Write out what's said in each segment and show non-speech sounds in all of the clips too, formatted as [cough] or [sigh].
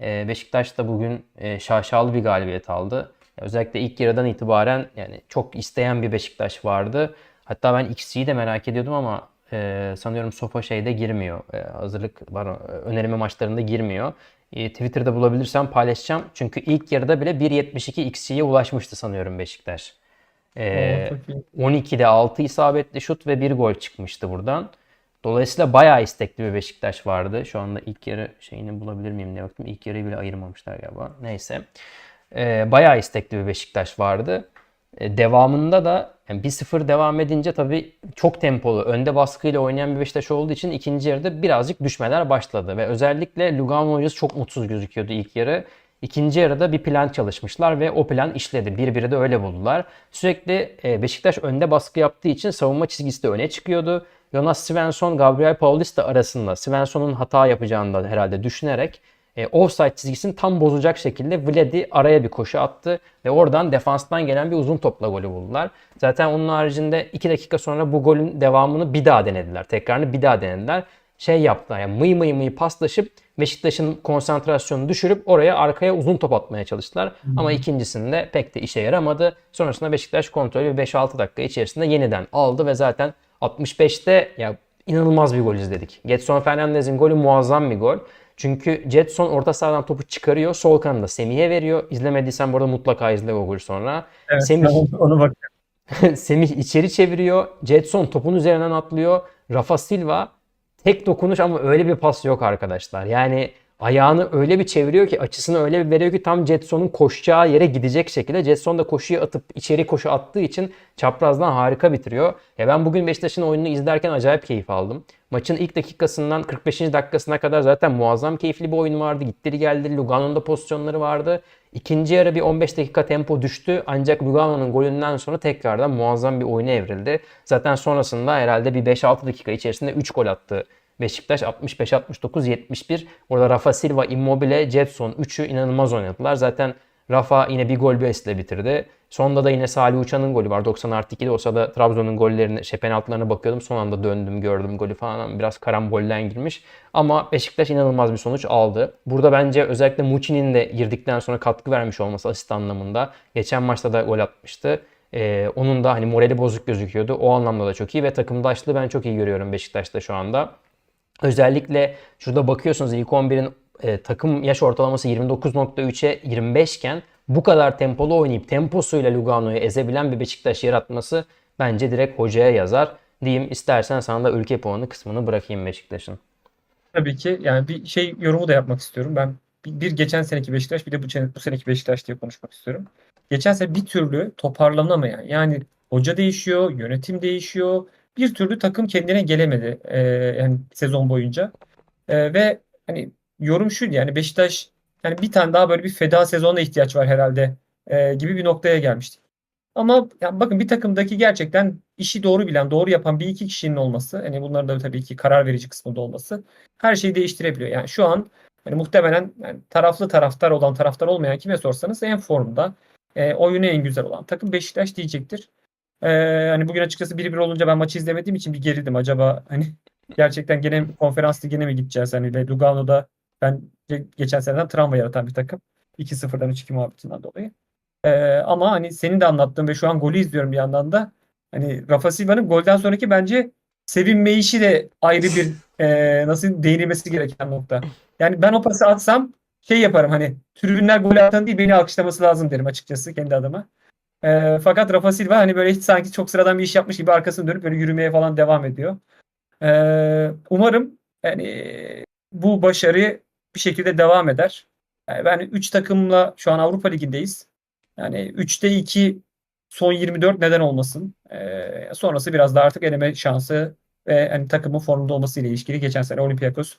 E, Beşiktaş da bugün e, şaşalı bir galibiyet aldı. Özellikle ilk yarıdan itibaren yani çok isteyen bir Beşiktaş vardı. Hatta ben XG'yi de merak ediyordum ama e, sanıyorum Sofa şeyde girmiyor. E, hazırlık var önerme maçlarında girmiyor. E, Twitter'da bulabilirsem paylaşacağım. Çünkü ilk yarıda bile 1.72 XG'ye ulaşmıştı sanıyorum Beşiktaş. E, Oo, çok iyi. 12'de 6 isabetli şut ve 1 gol çıkmıştı buradan. Dolayısıyla bayağı istekli bir Beşiktaş vardı. Şu anda ilk yarı şeyini bulabilir miyim diye baktım. İlk yarıyı bile ayırmamışlar galiba. Neyse. Ee, bayağı istekli bir Beşiktaş vardı. Ee, devamında da yani 1-0 devam edince tabii çok tempolu, önde baskıyla oynayan bir Beşiktaş olduğu için ikinci yarıda birazcık düşmeler başladı. Ve özellikle Lugano hocası çok mutsuz gözüküyordu ilk yarı. İkinci yarıda bir plan çalışmışlar ve o plan işledi. Birbiri de öyle buldular. Sürekli e, Beşiktaş önde baskı yaptığı için savunma çizgisi de öne çıkıyordu. Jonas Svensson, Gabriel Paulista arasında Svensson'un hata yapacağını da herhalde düşünerek e, offside çizgisini tam bozacak şekilde Vladi araya bir koşu attı ve oradan defanstan gelen bir uzun topla golü buldular. Zaten onun haricinde 2 dakika sonra bu golün devamını bir daha denediler. Tekrarını bir daha denediler. Şey yaptılar yani mıy mıy mıy paslaşıp Beşiktaş'ın konsantrasyonunu düşürüp oraya arkaya uzun top atmaya çalıştılar. Ama ikincisinde pek de işe yaramadı. Sonrasında Beşiktaş kontrolü 5-6 dakika içerisinde yeniden aldı ve zaten 65'te ya inanılmaz bir gol izledik. Getson Fernandez'in golü muazzam bir gol. Çünkü Jetson orta sahadan topu çıkarıyor. Sol kanada Semih'e veriyor. İzlemediysen burada mutlaka izle o golü sonra. Evet, Semih, onu bak. [laughs] Semih içeri çeviriyor. Jetson topun üzerinden atlıyor. Rafa Silva tek dokunuş ama öyle bir pas yok arkadaşlar. Yani ayağını öyle bir çeviriyor ki açısını öyle bir veriyor ki tam Jetson'un koşacağı yere gidecek şekilde. Jetson da koşuyu atıp içeri koşu attığı için çaprazdan harika bitiriyor. Ya ben bugün Beşiktaş'ın oyununu izlerken acayip keyif aldım. Maçın ilk dakikasından 45. dakikasına kadar zaten muazzam keyifli bir oyun vardı. Gittiri geldi. Lugano'nun da pozisyonları vardı. İkinci yarı bir 15 dakika tempo düştü. Ancak Lugano'nun golünden sonra tekrardan muazzam bir oyuna evrildi. Zaten sonrasında herhalde bir 5-6 dakika içerisinde 3 gol attı Beşiktaş 65 69 71. Orada Rafa Silva, Immobile, Jetson 3'ü inanılmaz oynadılar. Zaten Rafa yine bir gol bir asistle bitirdi. Sonda da yine Salih Uçan'ın golü var. 90 artı 2'de olsa da Trabzon'un gollerine, şey penaltılarına bakıyordum. Son anda döndüm gördüm golü falan. Biraz karambolden girmiş. Ama Beşiktaş inanılmaz bir sonuç aldı. Burada bence özellikle Muçi'nin de girdikten sonra katkı vermiş olması asist anlamında. Geçen maçta da gol atmıştı. Ee, onun da hani morali bozuk gözüküyordu. O anlamda da çok iyi ve takımdaşlığı ben çok iyi görüyorum Beşiktaş'ta şu anda. Özellikle şurada bakıyorsunuz ilk 11'in e, takım yaş ortalaması 29.3'e 25 iken bu kadar tempolu oynayıp temposuyla Lugano'yu ezebilen bir Beşiktaş yaratması bence direkt hocaya yazar. Diyeyim istersen sana da ülke puanı kısmını bırakayım Beşiktaş'ın. Tabii ki yani bir şey yorumu da yapmak istiyorum. Ben bir, geçen seneki Beşiktaş bir de bu, bu seneki Beşiktaş diye konuşmak istiyorum. Geçen sene bir türlü toparlanamayan yani hoca değişiyor, yönetim değişiyor. Bir türlü takım kendine gelemedi e, yani sezon boyunca. E, ve hani yorum şu yani Beşiktaş yani bir tane daha böyle bir feda sezonuna ihtiyaç var herhalde e, gibi bir noktaya gelmiştik. Ama ya bakın bir takımdaki gerçekten işi doğru bilen, doğru yapan bir iki kişinin olması, hani bunların da tabii ki karar verici kısmında olması her şeyi değiştirebiliyor. Yani şu an hani muhtemelen yani taraflı taraftar olan, taraftar olmayan kime sorsanız en formda, e, oyunu en güzel olan takım Beşiktaş diyecektir. E, hani bugün açıkçası 1-1 olunca ben maçı izlemediğim için bir gerildim. Acaba hani gerçekten gene konferans ligine mi gideceğiz? Hani ve Lugano'da ben geçen seneden travma yaratan bir takım. 2-0'dan 3-2 muhabbetinden dolayı. Ee, ama hani senin de anlattığın ve şu an golü izliyorum bir yandan da hani Rafa Silva'nın golden sonraki bence sevinme işi de ayrı bir e, nasıl değinilmesi gereken nokta. Yani ben o pası atsam şey yaparım hani tribünler gol atan değil beni alkışlaması lazım derim açıkçası kendi adıma. E, fakat Rafa Silva hani böyle hiç sanki çok sıradan bir iş yapmış gibi arkasını dönüp böyle yürümeye falan devam ediyor. E, umarım yani bu başarı bir şekilde devam eder. Yani ben 3 takımla şu an Avrupa Ligi'ndeyiz. Yani 3'te 2 son 24 neden olmasın. Ee, sonrası biraz da artık eleme şansı ve hani takımın formunda olması ile ilişkili. Geçen sene Olympiakos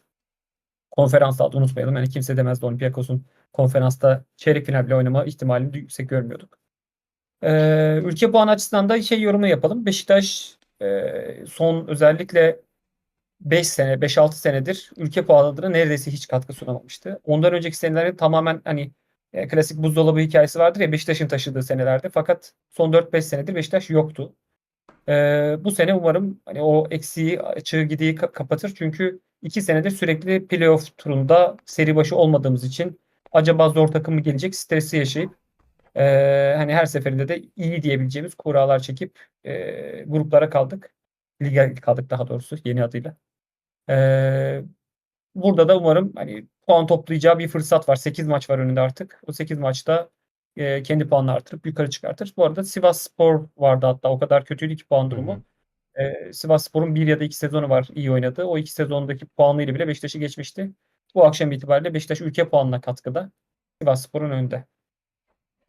konferansta aldı unutmayalım. Yani kimse demezdi Olympiakos'un konferansta çeyrek final bile oynama ihtimalini yüksek görmüyorduk. Ee, ülke puan açısından da şey yorumu yapalım. Beşiktaş e, son özellikle 5 sene, 5-6 senedir ülke puanlarına neredeyse hiç katkı sunamamıştı. Ondan önceki senelerde tamamen hani e, klasik buzdolabı hikayesi vardır ya Beşiktaş'ın taşıdığı senelerde. Fakat son 4-5 senedir Beşiktaş yoktu. E, bu sene umarım hani o eksiği, açığı gidiği kapatır. Çünkü 2 senedir sürekli playoff turunda seri başı olmadığımız için acaba zor takım mı gelecek stresi yaşayıp e, hani her seferinde de iyi diyebileceğimiz kuralar çekip e, gruplara kaldık. Lige kaldık daha doğrusu yeni adıyla. E, burada da umarım hani puan toplayacağı bir fırsat var. 8 maç var önünde artık. O 8 maçta e, kendi puanını artırıp yukarı çıkartır. Bu arada Sivas Spor vardı hatta o kadar kötüydü ki puan durumu. E, Sivas Spor'un bir ya da iki sezonu var iyi oynadı. O iki sezondaki puanıyla bile Beşiktaş'ı geçmişti. Bu akşam itibariyle Beşiktaş ülke puanına katkıda. Sivas Spor'un önünde.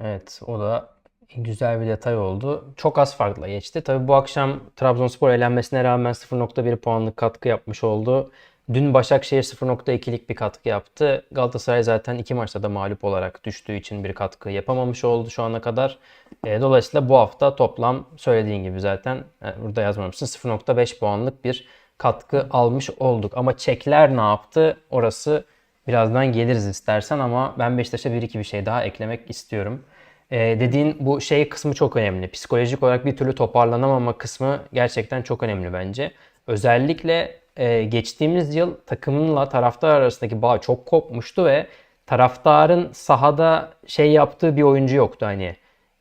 Evet, o da güzel bir detay oldu. Çok az farkla geçti. Tabii bu akşam Trabzonspor elenmesine rağmen 0.1 puanlık katkı yapmış oldu. Dün Başakşehir 0.2'lik bir katkı yaptı. Galatasaray zaten iki maçta da mağlup olarak düştüğü için bir katkı yapamamış oldu şu ana kadar. E, dolayısıyla bu hafta toplam söylediğin gibi zaten e, burada yazmamışsın 0.5 puanlık bir katkı almış olduk. Ama Çekler ne yaptı? Orası birazdan geliriz istersen ama ben Beşiktaş'a bir iki bir şey daha eklemek istiyorum. Ee, dediğin bu şey kısmı çok önemli. Psikolojik olarak bir türlü toparlanamama kısmı gerçekten çok önemli bence. Özellikle e, geçtiğimiz yıl takımınla taraftar arasındaki bağ çok kopmuştu ve taraftarın sahada şey yaptığı bir oyuncu yoktu hani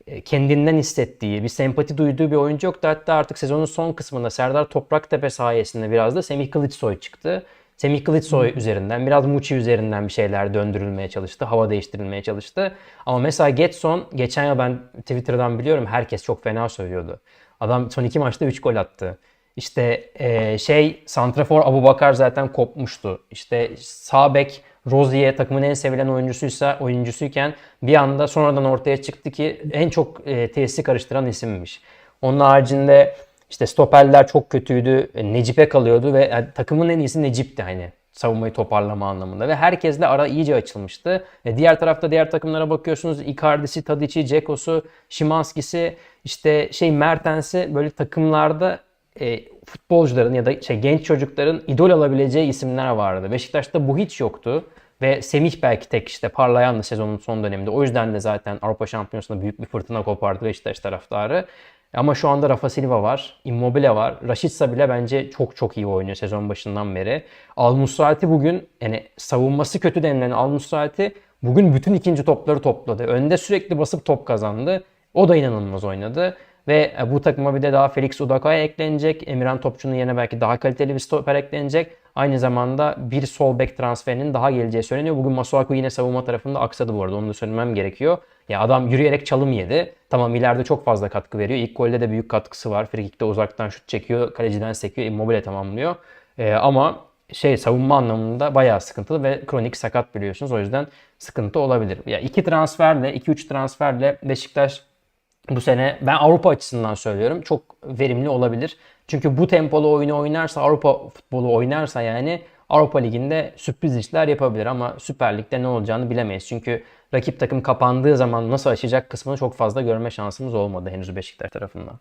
e, kendinden hissettiği, bir sempati duyduğu bir oyuncu yoktu. Hatta artık sezonun son kısmında Serdar Topraktepe sayesinde biraz da Semih Kılıçsoy çıktı. Semih Kılıçsoy üzerinden, biraz Muçi üzerinden bir şeyler döndürülmeye çalıştı. Hava değiştirilmeye çalıştı. Ama mesela Getson, geçen yıl ben Twitter'dan biliyorum herkes çok fena söylüyordu. Adam son iki maçta 3 gol attı. İşte e, şey Santrafor Abubakar zaten kopmuştu. İşte sağ bek Rozier takımın en sevilen oyuncusuysa oyuncusuyken bir anda sonradan ortaya çıktı ki en çok e, tesisi karıştıran isimmiş. Onun haricinde işte stoperler çok kötüydü. E, Necip'e kalıyordu ve yani takımın en iyisi Necip'ti hani savunmayı toparlama anlamında ve herkesle ara iyice açılmıştı. E, diğer tarafta diğer takımlara bakıyorsunuz. Icardi'si, Tadic'i, Ceko'su, Şimanski'si, işte şey Mertens'i böyle takımlarda e, futbolcuların ya da şey genç çocukların idol alabileceği isimler vardı. Beşiktaş'ta bu hiç yoktu. Ve Semih belki tek işte parlayandı sezonun son döneminde. O yüzden de zaten Avrupa Şampiyonası'nda büyük bir fırtına kopardı Beşiktaş taraftarı. Ama şu anda Rafa Silva var, Immobile var. Rashica bile bence çok çok iyi oynuyor sezon başından beri. Al Musrati bugün yani savunması kötü denilen Al Musrati bugün bütün ikinci topları topladı. Önde sürekli basıp top kazandı. O da inanılmaz oynadı. Ve e, bu takıma bir de daha Felix Udakaya eklenecek. Emirhan Topçu'nun yerine belki daha kaliteli bir stoper eklenecek. Aynı zamanda bir sol bek transferinin daha geleceği söyleniyor. Bugün Masuaku yine savunma tarafında aksadı bu arada. Onu da söylemem gerekiyor. Ya adam yürüyerek çalım yedi. Tamam ileride çok fazla katkı veriyor. İlk golde de büyük katkısı var. Frikik'te uzaktan şut çekiyor. Kaleciden sekiyor. Immobile tamamlıyor. Ee, ama şey savunma anlamında bayağı sıkıntılı ve kronik sakat biliyorsunuz. O yüzden sıkıntı olabilir. Ya iki transferle, 2-3 transferle Beşiktaş bu sene ben Avrupa açısından söylüyorum çok verimli olabilir. Çünkü bu tempolu oyunu oynarsa Avrupa futbolu oynarsa yani Avrupa Ligi'nde sürpriz işler yapabilir ama Süper Lig'de ne olacağını bilemeyiz. Çünkü rakip takım kapandığı zaman nasıl aşacak kısmını çok fazla görme şansımız olmadı henüz Beşiktaş tarafından.